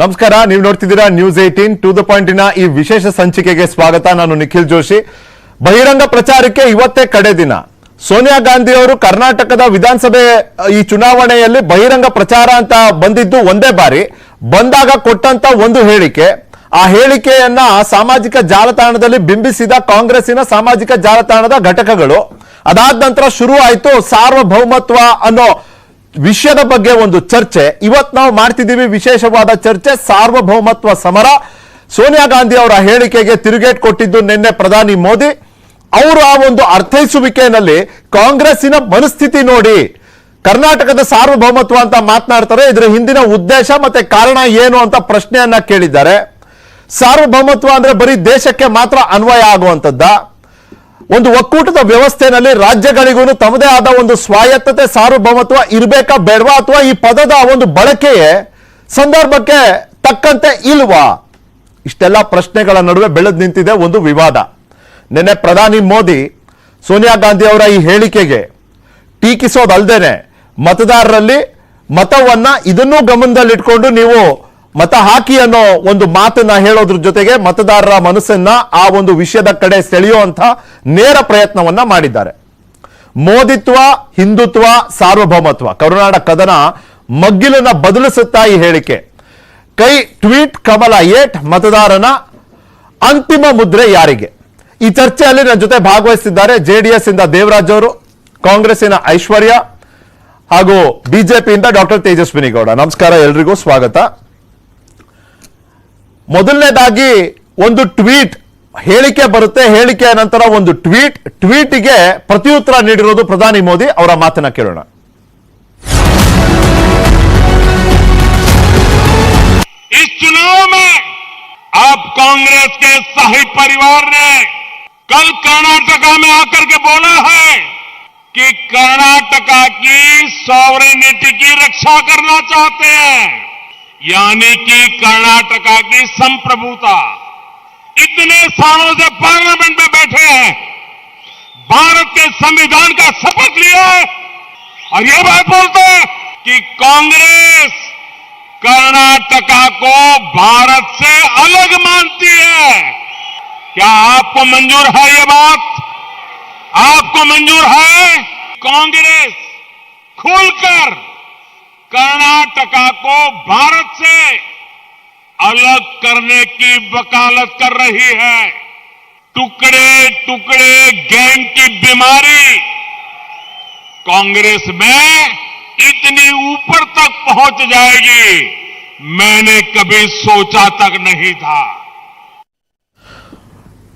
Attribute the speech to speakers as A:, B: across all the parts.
A: ನಮಸ್ಕಾರ, ನೀವು ನೋಡ್ತಿದ್ದೀರಾ ನ್ಯೂಸ್ ಏಟೀನ್ ಟು ದ ಪಾಯಿಂಟಿನ ಈ ವಿಶೇಷ ಸಂಚಿಕೆಗೆ ಸ್ವಾಗತ. ನಾನು ನಿಖಿಲ್ ಜೋಶಿ. ಬಹಿರಂಗ ಪ್ರಚಾರಕ್ಕೆ ಇವತ್ತೇ ಕಡೆ ದಿನ. ಸೋನಿಯಾ ಗಾಂಧಿ ಅವರು ಕರ್ನಾಟಕದ ವಿಧಾನಸಭೆ, ಈ ಚುನಾವಣೆಯಲ್ಲಿ ಬಹಿರಂಗ ಪ್ರಚಾರ ಅಂತ ಬಂದಿದ್ದು ಒಂದೇ ಬಾರಿ. ಬಂದಾಗ ಕೊಟ್ಟಂತ ಒಂದು ಹೇಳಿಕೆ. ಆ ಹೇಳಿಕೆಯನ್ನ ಸಾಮಾಜಿಕ ಜಾಲತಾಣದಲ್ಲಿ ಬಿಂಬಿಸಿದ ಕಾಂಗ್ರೆಸ್ಸಿನ ಸಾಮಾಜಿಕ ಜಾಲತಾಣದ ಘಟಕಗಳು. ಅದಾದ ನಂತರ ಶುರು ಆಯಿತು ಸಾರ್ವಭೌಮತ್ವ ಅನ್ನೋ ವಿಷಯದ ಬಗ್ಗೆ ಒಂದು ಚರ್ಚೆ. ಇವತ್ತು ನಾವು ಮಾಡ್ತಿದ್ದೀವಿ ವಿಶೇಷವಾದ ಚರ್ಚೆ, ಸಾರ್ವಭೌಮತ್ವ ಸಮರ. ಸೋನಿಯಾ ಗಾಂಧಿ ಅವರ ಹೇಳಿಕೆಗೆ ತಿರುಗೇಟ್ ಕೊಟ್ಟಿದ್ದು ನಿನ್ನೆ ಪ್ರಧಾನಿ ಮೋದಿ. ಅವರು ಆ ಒಂದು ಅರ್ಥೈಸುವಿಕೆಯಲ್ಲಿ ಕಾಂಗ್ರೆಸ್ಸಿನ ಮನಸ್ಥಿತಿ ನೋಡಿ. ಕರ್ನಾಟಕದ ಸಾರ್ವಭೌಮತ್ವ ಅಂತ ಮಾತನಾಡ್ತಾರೆ. ಇದರ ಹಿಂದಿನ ಉದ್ದೇಶ ಮತ್ತೆ ಕಾರಣ ಏನು ಅಂತ ಪ್ರಶ್ನೆಯನ್ನ ಕೇಳಿದ್ದಾರೆ. ಸಾರ್ವಭೌಮತ್ವ ಅಂದ್ರೆ ಬರೀ ದೇಶಕ್ಕೆ ಮಾತ್ರ ಅನ್ವಯ ಆಗುವಂತದ್ದ ಒಂದು ಒಕ್ಕೂಟದ ವ್ಯವಸ್ಥೆನಲ್ಲಿ ರಾಜ್ಯಗಳಿಗೂ ತಮ್ಮದೇ ಆದ ಒಂದು ಸ್ವಾಯತ್ತತೆ, ಸಾರ್ವಭೌಮತ್ವ ಇರಬೇಕಾ ಬೇಡವಾ? ಅಥವಾ ಈ ಪದದ ಒಂದು ಬಳಕೆಯೇ ಸಂದರ್ಭಕ್ಕೆ ತಕ್ಕಂತೆ ಇಲ್ವಾ? ಇಷ್ಟೆಲ್ಲ ಪ್ರಶ್ನೆಗಳ ನಡುವೆ ಬೆಳೆದು ನಿಂತಿದೆ ಒಂದು ವಿವಾದ. ನಿನ್ನೆ ಪ್ರಧಾನಿ ಮೋದಿ, ಸೋನಿಯಾ ಗಾಂಧಿ ಅವರ ಈ ಹೇಳಿಕೆಗೆ ಟೀಕಿಸೋದಲ್ದೇನೆ ಮತದಾರರಲ್ಲಿ ಮತವನ್ನ ಇದನ್ನೂ ಗಮನದಲ್ಲಿಟ್ಕೊಂಡು ನೀವು ಮತ ಹಾಕಿ ಅನ್ನೋ ಒಂದು ಮಾತನ್ನ ಹೇಳೋದ್ರ ಜೊತೆಗೆ ಮತದಾರರ ಮನಸ್ಸನ್ನ ಆ ಒಂದು ವಿಷಯದ ಕಡೆ ಸೆಳೆಯುವಂತ ನೇರ ಪ್ರಯತ್ನವನ್ನ ಮಾಡಿದ್ದಾರೆ. ಮೋದಿತ್ವ, ಹಿಂದುತ್ವ, ಸಾರ್ವಭೌಮತ್ವ. ಕರುನಾಡ ಕದನ ಮಗ್ಗಿಲನ್ನ ಬದಲಿಸುತ್ತಾ ಈ ಹೇಳಿಕೆ. ಕೈ ಟ್ವೀಟ್ ಕಮಲ ಏಟ್ ಮತದಾರನ ಅಂತಿಮ ಮುದ್ರೆ ಯಾರಿಗೆ? ಈ ಚರ್ಚೆಯಲ್ಲಿ ನನ್ನ ಜೊತೆ ಭಾಗವಹಿಸಿದ್ದಾರೆ ಜೆಡಿಎಸ್ ಇಂದ ದೇವರಾಜ್ ಅವರು, ಕಾಂಗ್ರೆಸ್ಸಿನ ಐಶ್ವರ್ಯ ಹಾಗೂ ಬಿಜೆಪಿಯಿಂದ ಡಾಕ್ಟರ್ ತೇಜಸ್ವಿನಿ ಗೌಡ. ನಮಸ್ಕಾರ, ಎಲ್ರಿಗೂ ಸ್ವಾಗತ. ಮೊದಲನೇದಾಗಿ ಒಂದು ಟ್ವೀಟ್ ಹೇಳಿಕೆ ಬರುತ್ತೆ ಹೇಳಿಕೆಯ ನಂತರ ಒಂದು ಟ್ವೀಟ್ ಟ್ವೀಟ್ಗೆ ಪ್ರತ್ಯುತ್ತರ ನೀಡಿರೋದು ಪ್ರಧಾನಿ ಮೋದಿ ಅವರ ಮಾತನ್ನ ಕೇಳೋಣ
B: इस चुनाव में अब कांग्रेस के शाही परिवार ने कल कर्नाटका में आकर के बोला है कि कर्नाटका की सॉवरेनिटी की रक्षा करना चाहते हैं यानी कि कर्नाटका की संप्रभुता। इतने सालों से पार्लियामेंट में बैठे हैं। भारत के संविधान का शपथ लिया है और ये बात बोलते हैं कि कांग्रेस कर्नाटका को भारत से अलग मानती है। क्या आपको मंजूर है ये बात? आपको मंजूर है? कांग्रेस खुलकर कर्नाटका को भारत से अलग करने की वकालत कर रही है टुकड़े टुकड़े गैंग की बीमारी कांग्रेस में इतनी ऊपर तक पहुंच जाएगी मैंने कभी सोचा तक नहीं था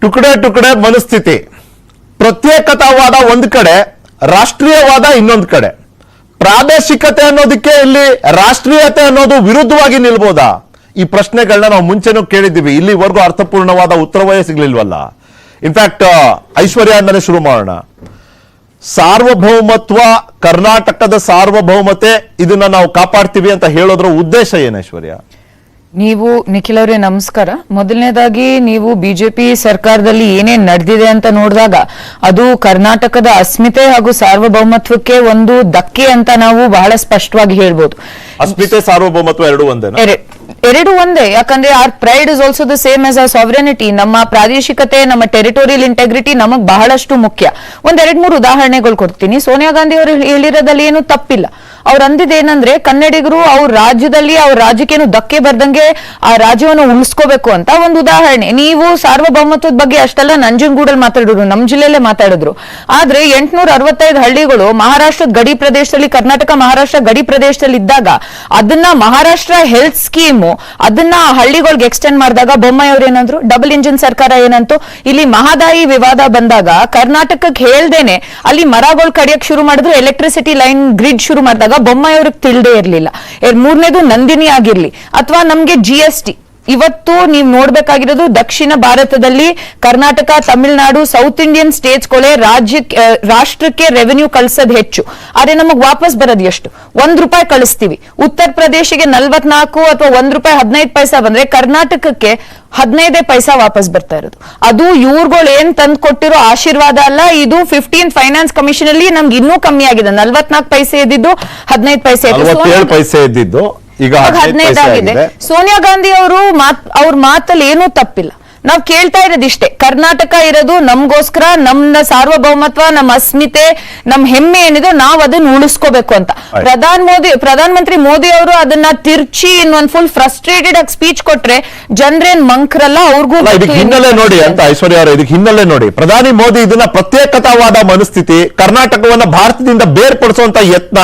A: ಟುಕಡೆ ಟುಕಡೆ ಮನಸ್ಥಿತಿ ಪ್ರತ್ಯೇಕತಾವಾದ ಒಂದ್ ಕಡೆ ರಾಷ್ಟ್ರೀಯವಾದ ಇನ್ನೊಂದ್ ಕಡೆ ಪ್ರಾದೇಶಿಕತೆ ಅನ್ನೋದಕ್ಕೆ ಇಲ್ಲಿ ರಾಷ್ಟ್ರೀಯತೆ ಅನ್ನೋದು ವಿರುದ್ಧವಾಗಿ ನಿಲ್ಬೋದಾ? ಈ ಪ್ರಶ್ನೆಗಳನ್ನ ನಾವು ಮುಂಚೆನೂ ಕೇಳಿದ್ದೀವಿ. ಇಲ್ಲಿವರೆಗೂ ಅರ್ಥಪೂರ್ಣವಾದ ಉತ್ತರವೇ ಸಿಗ್ಲಿಲ್ವಲ್ಲ. ಇನ್ಫ್ಯಾಕ್ಟ್ ಐಶ್ವರ್ಯ ಅಂದನೆ ಶುರು ಮಾಡೋಣ. ಸಾರ್ವಭೌಮತ್ವ, ಕರ್ನಾಟಕದ ಸಾರ್ವಭೌಮತೆ, ಇದನ್ನ ನಾವು ಕಾಪಾಡ್ತೀವಿ ಅಂತ ಹೇಳೋದ್ರ ಉದ್ದೇಶ ಏನು ಐಶ್ವರ್ಯ?
C: ನೀವು ನಿಖಿಲ್ ಅವರೇ ನಮಸ್ಕಾರ. ಮೊದಲನೇದಾಗಿ ನೀವು ಬಿಜೆಪಿ ಸರ್ಕಾರದಲ್ಲಿ ಏನೇನ್ ನಡೆದಿದೆ ಅಂತ ನೋಡಿದಾಗ ಅದು ಕರ್ನಾಟಕದ ಅಸ್ಮಿತೆ ಹಾಗೂ ಸಾರ್ವಭೌಮತ್ವಕ್ಕೆ ಒಂದು ಧಕ್ಕೆ ಅಂತ ನಾವು ಬಹಳ ಸ್ಪಷ್ಟವಾಗಿ ಹೇಳ್ಬೋದು.
A: ಅಸ್ಮಿತೆ ಸಾರ್ವಭೌಮತ್ವ ಎರಡು
C: ಒಂದೇ ಎರಡು ಒಂದೇ, ಯಾಕಂದ್ರೆ our pride is also the same as our sovereignty ನಮ್ಮ ಪ್ರಾದೇಶಿಕತೆ, ನಮ್ಮ ಟೆರಿಟೋರಿಯಲ್ ಇಂಟೆಗ್ರಿಟಿ ನಮಗ್ ಬಹಳಷ್ಟು ಮುಖ್ಯ. ಒಂದ್ ಮೂರು ಉದಾಹರಣೆಗಳು ಕೊಡ್ತೀನಿ. ಸೋನಿಯಾ ಗಾಂಧಿ ಅವರು ಹೇಳಿರೋದಲ್ಲಿ ಏನು ತಪ್ಪಿಲ್ಲ. ಅವ್ರು ಅಂದಿದ್ದೇನಂದ್ರೆ ಕನ್ನಡಿಗರು ಅವ್ರ ರಾಜ್ಯದಲ್ಲಿ ಅವ್ರ ರಾಜ್ಯಕ್ಕೇನು ಧಕ್ಕೆ ಬರ್ದಂಗೆ ಆ ರಾಜ್ಯವನ್ನು ಉಳಿಸ್ಕೋಬೇಕು ಅಂತ ಒಂದು ಉದಾಹರಣೆ. ನೀವು ಸಾರ್ವಭೌಮತ್ವದ ಬಗ್ಗೆ ಅಷ್ಟೆಲ್ಲ ನಂಜನಗೂಡಲ್ಲಿ ಮಾತಾಡಿದ್ರು, ನಮ್ ಜಿಲ್ಲೆಯಲ್ಲೇ ಮಾತಾಡಿದ್ರು. ಆದ್ರೆ ಎಂಟ್ನೂರ ಅರವತ್ತೈದು ಹಳ್ಳಿಗಳು ಮಹಾರಾಷ್ಟ್ರದ ಗಡಿ ಪ್ರದೇಶದಲ್ಲಿ, ಕರ್ನಾಟಕ ಮಹಾರಾಷ್ಟ್ರ ಗಡಿ ಪ್ರದೇಶದಲ್ಲಿ ಇದ್ದಾಗ ಅದನ್ನ ಮಹಾರಾಷ್ಟ್ರ ಹೆಲ್ತ್ ಸ್ಕೀಮು ಅದನ್ನ ಹಳ್ಳಿಗಳಿಗೆ ಎಕ್ಸ್ಟೆಂಡ್ ಮಾಡಿದಾಗ ಬೊಮ್ಮಾಯಿ ಏನಂದ್ರು? ಡಬಲ್ ಇಂಜಿನ್ ಸರ್ಕಾರ ಏನಂತು? ಇಲ್ಲಿ ಮಹದಾಯಿ ವಿವಾದ ಬಂದಾಗ ಕರ್ನಾಟಕಕ್ಕೆ ಹೇಳ್ದೇನೆ, ಅಲ್ಲಿ ಮರಗಳು ಕಡಿಯಕ್ ಶುರು ಮಾಡಿದ್ರು ಎಲೆಕ್ಟ್ರಿಸಿಟಿ ಲೈನ್ ಗ್ರಿಡ್ ಶುರು ಮಾಡಿದಾಗ ಬೊಮ್ಮಾಯಿ ಅವ್ರಿಗೆ ತಿಳಿದೇ ಇರ್ಲಿಲ್ಲ. ಮೂರನೇದು ನಂದಿನಿ ಆಗಿರ್ಲಿ, ಅಥವಾ ನಮ್ಗೆ ಜಿ ಇವತ್ತು ನೀವು ನೋಡ್ಬೇಕಾಗಿರೋದು ದಕ್ಷಿಣ ಭಾರತದಲ್ಲಿ Karnataka Tamil Nadu South Indian states ರಾಜ್ಯಕ್ಕೆ ಆ, ರಾಷ್ಟ್ರಕ್ಕೆ ರೆವೆನ್ಯೂ ಕಳ್ಸೋದ್ ಹೆಚ್ಚು. ಆದ್ರೆ ನಮಗ್ ವಾಪಸ್ ಬರೋದು ಎಷ್ಟು? ಒಂದ್ ರೂಪಾಯಿ ಕಳಿಸ್ತೀವಿ. ಉತ್ತರ ಪ್ರದೇಶಕ್ಕೆ ನಲ್ವತ್ನಾಲ್ಕು ಅಥವಾ ಒಂದ್ ರೂಪಾಯಿ ಹದಿನೈದು ಪೈಸಾ ಬಂದ್ರೆ ಕರ್ನಾಟಕಕ್ಕೆ ಹದಿನೈದೇ ಪೈಸಾ ವಾಪಸ್ ಬರ್ತಾ ಇರೋದು. ಅದು ಇವ್ರುಗಳು ಏನ್ ತಂದ್ ಕೊಟ್ಟಿರೋ ಆಶೀರ್ವಾದ ಅಲ್ಲ ಇದು ಫಿಫ್ಟೀನ್ ಫೈನಾನ್ಸ್ ಕಮಿಷನ್ ಅಲ್ಲಿ ನಮ್ಗೆ ಇನ್ನೂ ಕಮ್ಮಿ ಆಗಿದೆ. ನಲ್ವತ್ನಾಲ್ಕು ಪೈಸೆ ಇದ್ದಿದ್ದು ಹದಿನೈದು ಪೈಸೆ
A: ಇದ್ದಿದ್ದು ಈಗ
C: ಇವಾಗ
A: ಹದಿನೈದು
C: ಹದಿನೈದು ಆಗಿದೆ
A: ಆಗಿದೆ.
C: ಸೋನಿಯಾ ಗಾಂಧಿ ಅವರು ಮಾತ್ ಅವ್ರ ಮಾತಲ್ಲಿ ಏನೂ ತಪ್ಪಿಲ್ಲ ನಾವ್ ಕೇಳ್ತಾ ಇರೋದಿಷ್ಟೇ ಕರ್ನಾಟಕ ಇರೋದು ನಮ್ಗೋಸ್ಕರ ನಮ್ಮ ಸಾರ್ವಭೌಮತ್ವ ನಮ್ಮ ಅಸ್ಮಿತೆ ನಮ್ ಹೆಮ್ಮೆ ಏನಿದೆ ನಾವ್ ಅದನ್ನ ಉಳಿಸ್ಕೋಬೇಕು ಅಂತ. ಪ್ರಧಾನ ಮೋದಿ ಪ್ರಧಾನ ಮಂತ್ರಿ ಮೋದಿ ಅವರು ಅದನ್ನ ತಿರ್ಚಿ ಇನ್ನೊಂದ್ ಫುಲ್ ಫ್ರಸ್ಟ್ರೇಟೆಡ್ ಆಗಿ ಸ್ಪೀಚ್ ಕೊಟ್ರೆ ಜನರೇನ್ ಮಂಕ್ರಲ್ಲ ಅವ್ರಿಗೂ
A: ಹಿನ್ನೆಲೆ ನೋಡಿ ಅಂತ ಐಶ್ವರ್ಯ ಅವರು ಇದಕ್ಕೆ ಹಿನ್ನೆಲೆ ನೋಡಿ. ಪ್ರಧಾನಿ ಮೋದಿ ಇದನ್ನ ಪ್ರತ್ಯೇಕತಾವಾದ ಮನಸ್ಥಿತಿ ಕರ್ನಾಟಕವನ್ನ ಭಾರತದಿಂದ ಬೇರ್ಪಡಿಸುವಂತ ಯತ್ನ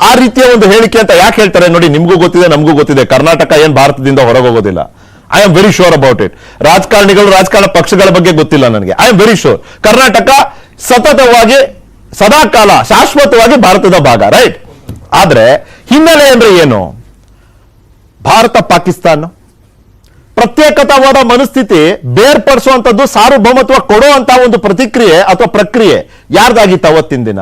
A: ಆ ರೀತಿಯ ಒಂದು ಹೇಳಿಕೆ ಅಂತ ಯಾಕೆ ಹೇಳ್ತಾರೆ ನೋಡಿ ನಿಮ್ಗೂ ಗೊತ್ತಿದೆ ನಮಗೂ ಗೊತ್ತಿದೆ. ಕರ್ನಾಟಕ ಏನ್ ಭಾರತದಿಂದ ಹೊರಗೋಗೋದಿಲ್ಲ. I am very sure about it ರಾಜಕಾರಣಿಗಳು, ರಾಜಕಾರಣ ಪಕ್ಷಗಳ ಬಗ್ಗೆ ಗೊತ್ತಿಲ್ಲ ನನಗೆ. I am very sure Karnataka ಸತತವಾಗಿ, ಸದಾಕಾಲ ಶಾಶ್ವತವಾಗಿ ಭಾರತದ ಭಾಗ ರೈಟ್ ಆದ್ರೆ ಹಿನ್ನೆಲೆ ಅಂದ್ರೆ ಏನು? ಭಾರತ ಪಾಕಿಸ್ತಾನ. ಪ್ರತ್ಯೇಕತಾವಾದ ಮನಸ್ಥಿತಿ ಬೇರ್ಪಡಿಸುವಂತದ್ದು ಸಾರ್ವಭೌಮತ್ವ ಕೊಡುವಂತಹ ಒಂದು ಪ್ರತಿಕ್ರಿಯೆ ಅಥವಾ ಪ್ರಕ್ರಿಯೆ ಯಾರ್ದಾಗಿತ್ತು ಅವತ್ತಿನ ದಿನ?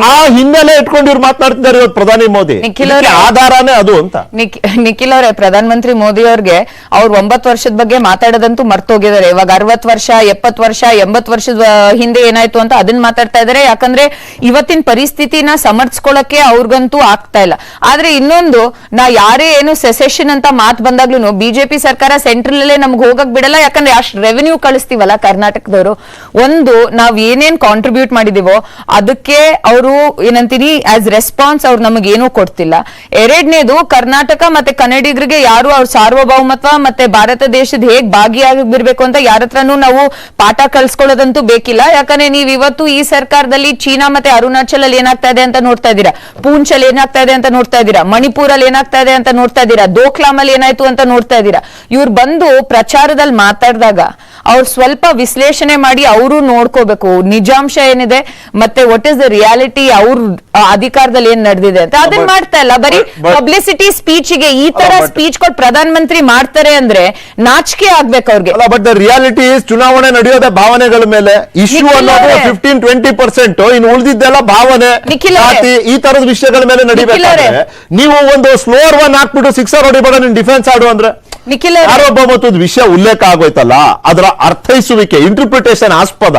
A: ಆ ಹಿನ್ನೆಲೆ ಇಟ್ಕೊಂಡು ಇವ್ರು ಮಾತನಾಡ್ತಿದ್ದಾರೆ ಇವತ್ತು ಪ್ರಧಾನಿ ಮೋದಿ.
C: ನಿಖಿಲ್ ಅವರೇ-
A: ಆಧಾರನೇ ಅದು ಅಂತ.
C: ನಿಖ್- ನಿಖಿಲ್ ಅವರೇ ಪ್ರಧಾನ ಮಂತ್ರಿ ಮೋದಿ ಅವ್ರಿಗೆ ಅವ್ರು ಒಂಬತ್ತು ವರ್ಷದ ಬಗ್ಗೆ ಮಾತಾಡೋದಂತೂ ಮರ್ತೋಗಿದ್ದಾರೆ. ಇವಾಗ ಅರವತ್ ವರ್ಷ ಎಪ್ಪತ್ ವರ್ಷ ಎಂಬತ್ ವರ್ಷದ ಹಿಂದೆ ಏನಾಯ್ತು ಅಂತ ಅದನ್ನ ಮಾತಾಡ್ತಾ ಇದಾರೆ ಯಾಕಂದ್ರೆ ಇವತ್ತಿನ ಪರಿಸ್ಥಿತಿನ ಸಮರ್ಥಿಸ್ಕೊಳಕ್ಕೆ ಅವ್ರಿಗಂತೂ ಆಗ್ತಾ ಇಲ್ಲ. ಆದ್ರೆ ಇನ್ನೊಂದು ನಾ ಯಾರೇ ಏನು ಸೆಸೆಷನ್ ಅಂತ ಮಾತ್ ಬಂದಾಗ್ಲೂ ಬಿಜೆಪಿ ಸರ್ಕಾರ ಸೆಂಟ್ರಲ್ ಅಲ್ಲೇ ನಮ್ಗೆ ಹೋಗಕ್ ಬಿಡಲ್ಲ. ಯಾಕಂದ್ರೆ ಅಷ್ಟು ರೆವೆನ್ಯೂ ಕಳಿಸ್ತೀವಲ್ಲ ಕರ್ನಾಟಕದವರು. ಒಂದು ನಾವ್ ಏನೇನ್ ಕಾಂಟ್ರಿಬ್ಯೂಟ್ ಮಾಡಿದೀವೋ ಅದಕ್ಕೆ ಅವರು ಏನಂತೀನಿ ಆಸ್ ರೆಸ್ಪಾನ್ಸ್ ಅವ್ರು ನಮಗೆ ಏನೂ ಕೊಡ್ತಿಲ್ಲ. ಎರಡನೇದು, ಕರ್ನಾಟಕ ಮತ್ತೆ ಕನ್ನಡಿಗರಿಗೆ ಯಾರು ಅವ್ರ ಸಾರ್ವಭೌಮತ್ವ ಮತ್ತೆ ಭಾರತ ದೇಶದ ಹೇಗ್ ಭಾಗಿಯಾಗಿರ್ಬೇಕು ಅಂತ ಯಾರ ಹತ್ರನೂ ನಾವು ಪಾಠ ಕಲ್ಸ್ಕೊಳ್ಳೋದಂತೂ ಬೇಕಿಲ್ಲ. ಯಾಕಂದ್ರೆ ನೀವ್ ಇವತ್ತು ಈ ಸರ್ಕಾರದಲ್ಲಿ ಚೀನಾ ಮತ್ತೆ ಅರುಣಾಚಲ್ ಏನಾಗ್ತಾ ಇದೆ ಅಂತ ನೋಡ್ತಾ ಇದ್ದೀರಾ? ಪೂಂಚ್ ಅಲ್ಲಿ ಏನಾಗ್ತಾ ಇದೆ ಅಂತ ನೋಡ್ತಾ ಇದ್ದೀರಾ? ಮಣಿಪುರ್ ಅಲ್ಲಿ ಏನಾಗ್ತಾ ಇದೆ ಅಂತ ನೋಡ್ತಾ ಇದ್ದೀರಾ? ದೋಖ್ಲಾಮ್ ಅಲ್ಲಿ ಏನಾಯ್ತು ಅಂತ ನೋಡ್ತಾ ಇದ್ದೀರಾ? ಇವ್ರು ಬಂದು ಪ್ರಚಾರದಲ್ಲಿ ಮಾತಾಡಿದಾಗ ಅವ್ರು ಸ್ವಲ್ಪ ವಿಶ್ಲೇಷಣೆ ಮಾಡಿ ಅವರು ನೋಡ್ಕೋಬೇಕು. ನಿಜಾಂಶ ಏನಿದೆ ಮತ್ತೆ ವಾಟ್ ಇಸ್ ದ ರಿಯಾಲಿಟಿ ಅವ್ರ ಅಧಿಕಾರದಲ್ಲಿ ಏನ್ ನಡೆದಿದೆ ಅಂತ ಅದನ್ನ ಮಾಡ್ತಾ ಇಲ್ಲ. ಬರೀ
A: ಪಬ್ಲಿಸಿಟಿ ಸ್ಪೀಚ್
C: ಪಬ್ಲಿಸಿಟಿ ಸ್ಪೀಚ್ಗೆ ಈ ತರ ಸ್ಪೀಚ್ ಕೊಟ್ಟು ಪ್ರಧಾನ ಮಂತ್ರಿ ಮಾಡ್ತಾರೆ ಅಂದ್ರೆ ನಾಚಿಕೆ ಆಗ್ಬೇಕು ಅವ್ರಿಗೆ.
A: ಬಟ್ ದ ರಿಯಾಲಿಟಿ ಚುನಾವಣೆ ನಡೆಯೋದ ಭಾವನೆಗಳ ಮೇಲೆ. ಇಶ್ಯೂ ಅನ್ನೋದು. ಫಿಫ್ಟೀನ್ ಟ್ವೆಂಟಿ ಪರ್ಸೆಂಟ್ ಇನ್ನು ಉಳಿದಿದ್ದೆಲ್ಲ ಭಾವನೆ. ಈ ತರದ ವಿಷಯಗಳ ಮೇಲೆ ನಡಿಬೇಕಾದ್ರೆ ನೀವು ಒಂದು ಸ್ಲೋರ್ ಒನ್ ಹಾಕ್ಬಿಟ್ಟು ಸಿಕ್ಸರ್ ಹೊಡಿಬೇಡ ನೀನ್ ಡಿಫೆನ್ಸ್ ಆಡು ಅಂದ್ರೆ.
C: ನಿಖಿಲ್.
A: ಸಾರ್ವಭೌಮತ್ವದ ವಿಷಯ ಉಲ್ಲೇಖ ಆಗೋಯ್ತಲ್ಲ, ಅದರ ಅರ್ಥೈಸುವಿಕೆ ಇಂಟರ್ಪ್ರಿಟೇಷನ್ ಆಸ್ಪದ,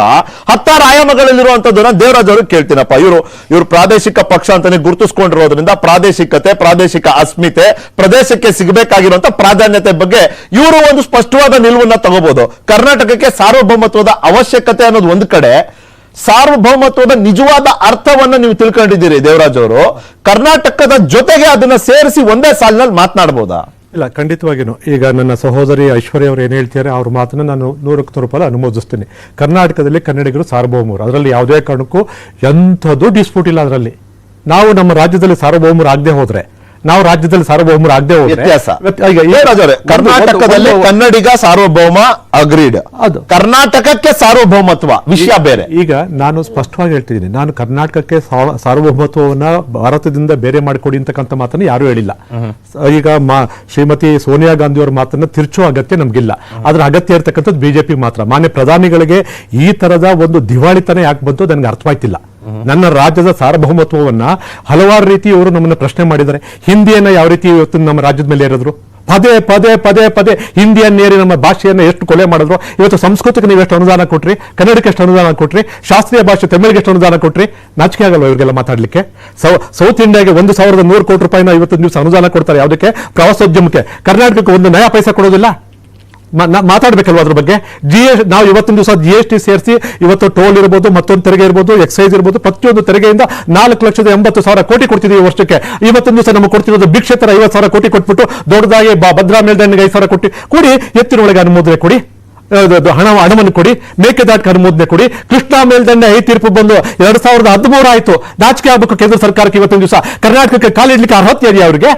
A: ಹತ್ತಾರು ಆಯಾಮಗಳಲ್ಲಿರುವಂತದ್ದನ್ನ ದೇವರಾಜ್ ಅವರು ಕೇಳ್ತೀನಪ್ಪ. ಇವರು ಇವರು ಪ್ರಾದೇಶಿಕ ಪಕ್ಷ ಅಂತಾನೆ ಗುರುತಿಸ್ಕೊಂಡಿರೋದ್ರಿಂದ ಪ್ರಾದೇಶಿಕತೆ, ಪ್ರಾದೇಶಿಕ ಅಸ್ಮಿತೆ, ಪ್ರದೇಶಕ್ಕೆ ಸಿಗಬೇಕಾಗಿರುವಂತ ಪ್ರಾಧಾನ್ಯತೆ ಬಗ್ಗೆ ಇವರು ಒಂದು ಸ್ಪಷ್ಟವಾದ ನಿಲುವನ್ನ ತಗೋಬಹುದು ಕರ್ನಾಟಕಕ್ಕೆ ಸಾರ್ವಭೌಮತ್ವದ ಅವಶ್ಯಕತೆ ಅನ್ನೋದು ಒಂದು ಕಡೆ, ಸಾರ್ವಭೌಮತ್ವದ ನಿಜವಾದ ಅರ್ಥವನ್ನ ನೀವು ತಿಳ್ಕೊಂಡಿದ್ದೀರಿ ದೇವರಾಜ್ ಅವರು. ಕರ್ನಾಟಕದ ಜೊತೆಗೆ ಅದನ್ನ ಸೇರಿಸಿ ಒಂದೇ ಸಾಲಿನಲ್ಲಿ ಮಾತನಾಡಬಹುದಾ
D: ಇಲ್ಲ ಖಂಡಿತವಾಗಿಯೂ ಈಗ ನನ್ನ ಸಹೋದರಿ ಐಶ್ವರ್ಯ ಅವರು ಏನು ಹೇಳ್ತಾರೆ ಅವ್ರ ಮಾತನ್ನ ನಾನು ನೂರಕ್ಕೆ ನೂರು ರೂಪಾಯಿ ಅನುಮೋದಿಸ್ತೀನಿ. ಕರ್ನಾಟಕದಲ್ಲಿ ಕನ್ನಡಿಗರು ಸಾರ್ವಭೌಮರು. ಅದರಲ್ಲಿ ಯಾವುದೇ ಕಾರಣಕ್ಕೂ ಎಂಥದ್ದು ಡಿಸ್ಪ್ಯೂಟ್ ಇಲ್ಲ ಅದರಲ್ಲಿ. ನಾವು ನಮ್ಮ ರಾಜ್ಯದಲ್ಲಿ ಸಾರ್ವಭೌಮರು ಆಗದೆ ಹೋದ್ರೆ ನಾವು ರಾಜ್ಯದಲ್ಲಿ ಸಾರ್ವಭೌಮರು ಆಗದೆ ಹೋದ್ರೆ
A: ಕರ್ನಾಟಕದಲ್ಲಿ ಕನ್ನಡಿಗ ಸಾರ್ವಭೌಮ ಅಗ್ರೀಡ್.
D: ಅದು.
A: ಕರ್ನಾಟಕಕ್ಕೆ ಸಾರ್ವಭೌಮತ್ವ ವಿಷಯ ಬೇರೆ.
D: ಈಗ ನಾನು ಸ್ಪಷ್ಟವಾಗಿ ಹೇಳ್ತಿದ್ದೀನಿ ನಾನು ಕರ್ನಾಟಕಕ್ಕೆ ಸಾರ್ವಭೌಮತ್ವವನ್ನ ಭಾರತದಿಂದ ಬೇರೆ ಮಾಡಿಕೊಡಿ ಅಂತಕ್ಕಂಥ ಮಾತನ್ನು ಯಾರು ಹೇಳಿಲ್ಲ. ಈಗ ಶ್ರೀಮತಿ ಸೋನಿಯಾ ಗಾಂಧಿ ಅವರ ಮಾತನ್ನ ತಿರುಚೋ ಅಗತ್ಯ ನಮ್ಗಿಲ್ಲ. ಅದ್ರ ಅಗತ್ಯ ಇರತಕ್ಕಂಥದ್ದು ಬಿಜೆಪಿ ಮಾತ್ರ. ಮಾನ್ಯ ಪ್ರಧಾನಿಗಳಿಗೆ ಈ ತರದ ಒಂದು ದಿವಾಳಿತನ ಯಾಕೆ ಬಂತು ನನಗೆ ಅರ್ಥವಾಯ್ತಿಲ್ಲ. ನನ್ನ ರಾಜ್ಯದ ಸಾರ್ವಭೌಮತ್ವವನ್ನ ಹಲವಾರು ರೀತಿ ಇವರು ನಮ್ಮನ್ನ ಪ್ರಶ್ನೆ ಮಾಡಿದ್ದಾರೆ. ಹಿಂದಿಯನ್ನ ಯಾವ ರೀತಿ ಇವತ್ತು ನಮ್ಮ ರಾಜ್ಯದ ಮೇಲೆ ಇರೋದ್ರು ಪದೇ ಪದೇ ಪದೇ ಪದೇ ಹಿಂದಿಯನ್ನ ಏರಿ ನಮ್ಮ ಭಾಷೆಯನ್ನ ಎಷ್ಟು ಕೊಲೆ ಮಾಡಿದ್ರು? ಇವತ್ತು ಸಂಸ್ಕೃತಕ್ಕೆ ನೀವು ಎಷ್ಟು ಅನುದಾನ ಕೊಟ್ರಿ? ಕನ್ನಡಕ್ಕೆ ಎಷ್ಟು ಅನುದಾನ ಕೊಟ್ರಿ? ಶಾಸ್ತ್ರೀಯ ಭಾಷೆ ತಮಿಳಿಗೆ ಎಷ್ಟು ಅನುದಾನ ಕೊಟ್ರಿ? ನಾಚಿಕೆ ಆಗಲ್ಲ ಇವರಿಗೆಲ್ಲ ಮಾತಾಡ್ಲಿಕ್ಕೆ? ಸೌತ್ ಇಂಡಿಯಾಗೆ ಒಂದು ಸಾವಿರದ ನೂರು ಕೋಟಿ ರೂಪಾಯಿನ ಇವತ್ತು ನೀವು ಅನುದಾನ ಕೊಡ್ತಾರೆ ಯಾವುದಕ್ಕೆ? ಪ್ರವಾಸೋದ್ಯಮಕ್ಕೆ. ಕರ್ನಾಟಕಕ್ಕೆ ಒಂದು ನಯಾ ಪೈಸಾ ಕೊಡೋದಿಲ್ಲ? ಮಾತಾಡ್ಬೇಕಲ್ವಾ ಅದ್ರ ಬಗ್ಗೆ? ಜಿ ಎಸ್ ನಾವು ಇವತ್ತಿನ ದಿವಸ ಜಿ ಎಸ್ ಟಿ ಸೇರಿಸಿ, ಇವತ್ತು ಟೋಲ್ ಇರ್ಬೋದು, ಮತ್ತೊಂದು ತೆರಿಗೆ ಇರ್ಬೋದು ಎಕ್ಸೈಸ್ ಇರ್ಬೋದು, ಪ್ರತಿಯೊಂದು ತೆರಿಗೆಯಿಂದ ನಾಲ್ಕು ಲಕ್ಷದ ಎಂಬತ್ತು ಸಾವಿರ ಕೋಟಿ ಕೊಡ್ತಿದ್ದೀವಿ ವರ್ಷಕ್ಕೆ. ಇವತ್ತಿನ ದಿವಸ ನಮಗೆ ಕೊಡ್ತಿರೋದು ಭಿಕ್ಷೆ ಐವತ್ತು ಸಾವಿರ ಕೋಟಿ ಕೊಟ್ಬಿಟ್ಟು ದೊಡ್ಡದಾಗಿ ಭದ್ರಾ ಮೇಲ್ದಂಡೆಗೆ ಐದು ಸಾವಿರ ಕೋಟಿ ಕೊಡಿ, ಎತ್ತಿನೊಳಗೆ ಅನುಮೋದನೆ ಕೊಡಿ. ಹಣ, ಹಣವನ್ನು ಕೊಡಿ. ಮೇಕೆದಾಟ್ಗೆ ಅನುಮೋದನೆ ಕೊಡಿ. ಕೃಷ್ಣಾ ಮೇಲ್ದಂಡೆ ಐ ತೀರ್ಪು ಬಂದು ಎರಡ್ ಸಾವಿರದ ಹದಿಮೂರು ಆಯಿತು. ನಾಚಿಕೆ ಆಗಬೇಕು ಕೇಂದ್ರ ಸರ್ಕಾರಕ್ಕೆ ಇವತ್ತಿನ ದಿವಸ. ಕರ್ನಾಟಕಕ್ಕೆ ಕಾಲಿಡ್ಲಿಕ್ಕೆ ಅರ್ಹತೆ ಇದೆಯಾ ಅವರಿಗೆ?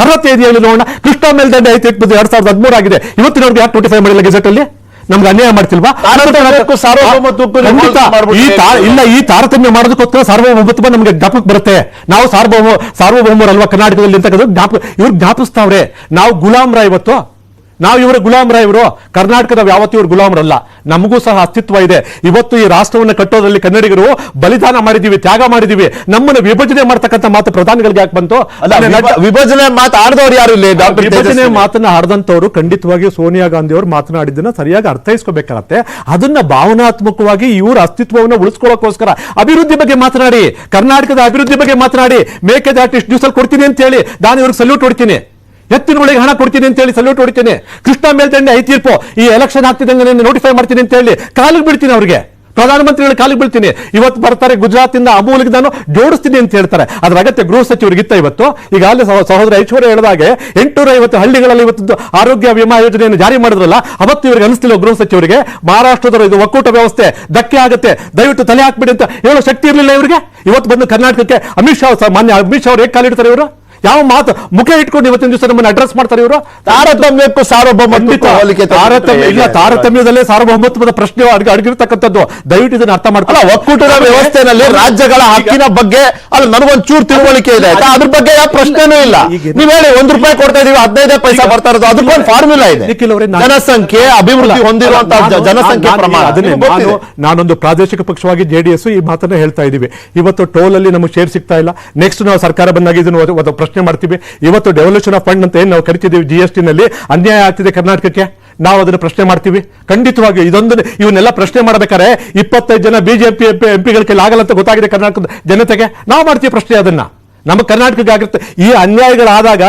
D: ಅರವತ್ತು ಇದೆಯಲ್ಲ ನೋಡೋಣ. ಕೃಷ್ಣ ಮೇಲ್ದಂಡೆ ಐತಿ ಇಟ್ಬಿದ್ದು ಎರಡ್ ಸಾವಿರದ ಹದಿಮೂರು ಆಗಿದೆ. ಇವತ್ತಿನವ್ರಿಗೆ ಯಾಕೆ ನೋಟಿಫೈ ಮಾಡಿಲ್ಲ ಗೆಜೆಟ್ ಅಲ್ಲಿ ನಮ್ಗೆ ಅನ್ಯಾಯ ಮಾಡ್ತಿಲ್ವಾ? ಇಲ್ಲ ಈ ತಾರತಮ್ಯ ಮಾಡೋದಕ್ಕೋಸ್ಕರ ಸಾರ್ವಭೌಮತ್ವ ನಮಗೆ ಜ್ಞಾಪಕ ಬರುತ್ತೆ. ನಾವು ಸಾರ್ವಭೌಮ ಸಾರ್ವಭೌಮರಲ್ವಾ ಕರ್ನಾಟಕದಲ್ಲಿ ಅಂತ ಜ್ಞಾಪ ಇವ್ರು ಜ್ಞಾಪಿಸ್ತಾವ್ರೆ. ನಾವು ಗುಲಾಮ್ರ ಇವತ್ತು. ನಾವು ಇವರು ಗುಲಾಮರ ಇವರು. ಕರ್ನಾಟಕದ ಯಾವತ್ತೂ ಇವರು ಗುಲಾಮರಲ್ಲ. ನಮಗೂ ಸಹ ಅಸ್ತಿತ್ವ ಇದೆ. ಇವತ್ತು ಈ ರಾಷ್ಟ್ರವನ್ನು ಕಟ್ಟೋದ್ರಲ್ಲಿ ಕನ್ನಡಿಗರು ಬಲಿದಾನ ಮಾಡಿದೀವಿ ತ್ಯಾಗ ಮಾಡಿದೀವಿ. ನಮ್ಮನ್ನು ವಿಭಜನೆ ಮಾಡ್ತಕ್ಕಂಥ ಮಾತು ಪ್ರಧಾನಿಗಳಿಗೆ ಯಾಕೆ ಬಂತು?
A: ವಿಭಜನೆ ಮಾತು ಆಡದವ್ರು ಯಾರು ಇಲ್ಲಿ?
D: ವಿಭಜನೆ ಮಾತನ್ನ ಆಡದಂತವ್ರು ಖಂಡಿತವಾಗಿ ಸೋನಿಯಾ ಗಾಂಧಿ ಅವರು ಮಾತನಾಡಿದ್ದನ್ನ ಸರಿಯಾಗಿ ಅರ್ಥೈಸ್ಕೋಬೇಕಾಗತ್ತೆ. ಅದನ್ನ ಭಾವನಾತ್ಮಕವಾಗಿ ಇವರ ಅಸ್ತಿತ್ವವನ್ನು ಉಳಿಸ್ಕೊಳ್ಳೋಕೋಸ್ಕರ ಅಭಿವೃದ್ಧಿ ಬಗ್ಗೆ ಮಾತನಾಡಿ ಕರ್ನಾಟಕದ ಅಭಿವೃದ್ಧಿ ಬಗ್ಗೆ ಮಾತನಾಡಿ ಮೇಕೆದಾಟು ದಿವಸ ಕೊಡ್ತೀನಿ ಅಂತ ಹೇಳಿ ನಾನು ಇವ್ರಿಗೆ ಸಲ್ಯೂಟ್ ಹೊಡ್ತೀನಿ. ಎತ್ತಿನ ಒಳಗೆ ಹಣ ಕೊಡ್ತೀನಿ ಅಂತ ಹೇಳಿ ಸಲ್ಯೂಟ್ ಹೊಡಿತೀನಿ. ಕೃಷ್ಣ ಮೇಲ್ದಂಡೆ ಐ ತೀರ್ಪು. ಈ ಎಲೆಕ್ಷನ್ ಆಗ್ತಿದ್ದಂಗೆ ನೋಟಿಫೈ ಮಾಡ್ತೀನಿ ಅಂತ ಹೇಳಿ ಕಾಲಿಗೆ ಬಿಡ್ತೀನಿ ಅವ್ರಿಗೆ. ಪ್ರಧಾನಮಂತ್ರಿಗಳ ಕಾಲಿಗೆ ಬೀಳ್ತೀನಿ. ಇವತ್ತು ಬರ್ತಾರೆ ಗುಜರಾತಿಂದ ಅಮೂಲಿಗೆ ನಾನು ಜೋಡಿಸ್ತೀನಿ ಅಂತ ಹೇಳ್ತಾರೆ. ಅದ್ರ ಅಗತ್ಯ ಗೃಹ ಸಚಿವರಿಗಿತ್ತ ಇವತ್ತು. ಈಗ ಸಹ- ಸಹೋದರ ಐಶ್ವರ್ಯ ಹೇಳಿದಾಗೆ ಎಂಟುನೂರ ಐವತ್ತು ಹಳ್ಳಿಗಳಲ್ಲಿ ಇವತ್ತು ಆರೋಗ್ಯ ವಿಮಾ ಯೋಜನೆಯನ್ನು ಜಾರಿ ಮಾಡಿದ್ರಲ್ಲ, ಅವತ್ತು ಇವರಿಗೆ ಅನಿಸ್ತಿಲ್ಲ ಗೃಹ ಸಚಿವರಿಗೆ? ಮಹಾರಾಷ್ಟ್ರದವರು ಇದು ಒಕ್ಕೂಟ ವ್ಯವಸ್ಥೆ ಧಕ್ಕೆ ಆಗುತ್ತೆ. ದಯವಿಟ್ಟು ತಲೆ ಹಾಕ್ಬಿಡಿ ಅಂತ ಹೇಳೋ ಶಕ್ತಿ ಇರಲಿಲ್ಲ ಇವರಿಗೆ? ಇವತ್ತು ಬಂದು ಕರ್ನಾಟಕಕ್ಕೆ ಅಮಿತ್ ಶಾ ಮಾನ್ಯ ಅಮಿತ್ ಶಾ ಅವ್ರು ಹೇಗೆ ಕಾಲಿಡ್ತಾರೆ ಇವರು? ಯಾವ ಮಾತು? ಮುಖ ಇಟ್ಕೊಂಡು ಇವತ್ತಿನ ದಿವಸ ನಮ್ಮನ್ನು ಅಡ್ರೆಸ್ ಮಾಡ್ತಾರೆ ಇವರು?
A: ತಾರತಮ್ಯಕ್ಕೂ ಸಾರ್ವಭೌಮತ್ವ
D: ತಾರತಮ್ಯ ಇಲ್ಲ? ತಾರತಮ್ಯದಲ್ಲೇ ಸಾರ್ವಭೌಮತ್ವದ ಪ್ರಶ್ನೆ ಅಡ್ಗೆ ಅಡಗಿರ್ತಕ್ಕಂಥದ್ದು. ದಯವಿಟ್ಟು ಇದನ್ನ ಅರ್ಥ ಮಾಡ್ತಾರೆ
A: ಒಕ್ಕೂಟದ ವ್ಯವಸ್ಥೆನಲ್ಲಿ ರಾಜ್ಯಗಳ ಹಕ್ಕಿನ ಬಗ್ಗೆ ಅಲ್ಲಿ ನನಗೊಂದು ಚೂರು ತಿಳುವಳಿಕೆ ಇದೆ. ಆಯ್ತಾ ಅದ್ರ ಬಗ್ಗೆ ಯಾವ ಪ್ರಶ್ನೆನೂ ಇಲ್ಲ. ನೀವ್ ಹೇಳಿ ಒಂದ್ ರೂಪಾಯಿ ಕೊಡ್ತಾ ಇದೀವಿ ಹದಿನೈದೇ ಪೈಸಾ ಬರ್ತಾ ಇರೋದು ಅದಕ್ಕೊಂದು ಫಾರ್ಮುಲಾ ಇದೆ. ಜನಸಂಖ್ಯೆ ಅಭಿವೃದ್ಧಿ ಹೊಂದಿರುವಂತಹ ಜನಸಂಖ್ಯೆ ಪ್ರಮಾಣ.
D: ನಾನೊಂದು ಪ್ರಾದೇಶಿಕ ಪಕ್ಷವಾಗಿ ಜೆಡಿಎಸ್ ಈ ಮಾತನ್ನ ಹೇಳ್ತಾ ಇದೀವಿ. ಇವತ್ತು ಟೋಲ್ ಅಲ್ಲಿ ನಮಗೆ ಶೇರ್ ಸಿಗ್ತಾ ಇಲ್ಲ. ನೆಕ್ಸ್ಟ್ ನಾವು ಸರ್ಕಾರ ಬಂದಾಗ ಇದನ್ನು ಒಂದು ಪ್ರಶ್ನೆ ಮಾಡ್ತೀವಿ. ಇವತ್ತು ಡೆವಲ್ಯೂಷನ್ ಆಫ್ ಫಂಡ್ ಅಂತ ಏನು ನಾವು ಕರಿತಿದ್ದೀವಿ ಜಿ ಎಸ್ ಟಿನಲ್ಲಿ ಅನ್ಯಾಯ ಆಗ್ತಿದೆ ಕರ್ನಾಟಕಕ್ಕೆ. ನಾವು ಅದನ್ನು ಪ್ರಶ್ನೆ ಮಾಡ್ತೀವಿ. ಖಂಡಿತವಾಗಿ ಇದೊಂದು ಇವನ್ನೆಲ್ಲ ಪ್ರಶ್ನೆ ಮಾಡಬೇಕಾದ್ರೆ ಇಪ್ಪತ್ತೈದು ಜನ ಬಿಜೆಪಿ ಎಂಪಿಗಳ ಕೈಲಿ ಆಗಲ್ಲ ಅಂತ ಗೊತ್ತಾಗಿದೆ ಕರ್ನಾಟಕದ ಜನತೆಗೆ. ನಾವು ಮಾಡ್ತೀವಿ ಪ್ರಶ್ನೆ ಅದನ್ನ. ನಮ್ಮ ಕರ್ನಾಟಕಕ್ಕೆ ಆಗಿರುತ್ತೆ. ಈ ಅನ್ಯಾಯಗಳಾದಾಗ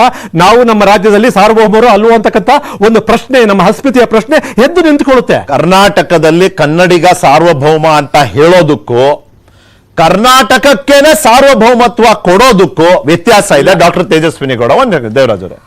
D: ನಾವು ನಮ್ಮ ರಾಜ್ಯದಲ್ಲಿ ಸಾರ್ವಭೌಮರು ಅಲ್ಲುವಂತಕ್ಕಂಥ ಒಂದು ಪ್ರಶ್ನೆ, ನಮ್ಮ ಅಸ್ಮಿತೆಯ ಪ್ರಶ್ನೆ ಎದ್ದು ನಿಂತುಕೊಳ್ಳುತ್ತೆ.
A: ಕರ್ನಾಟಕದಲ್ಲಿ ಕನ್ನಡಿಗ ಸಾರ್ವಭೌಮ ಅಂತ ಹೇಳೋದಕ್ಕೂ ಕರ್ನಾಟಕಕ್ಕೇನೆ ಸಾರ್ವಭೌಮತ್ವ ಕೊಡೋದಕ್ಕೂ ವ್ಯತ್ಯಾಸ ಇದೆ ಡಾಕ್ಟರ್ ತೇಜಸ್ವಿನಿ ಗೌಡ ಒಂದ್ ದೇವರಾಜ್ ಅವರೇ.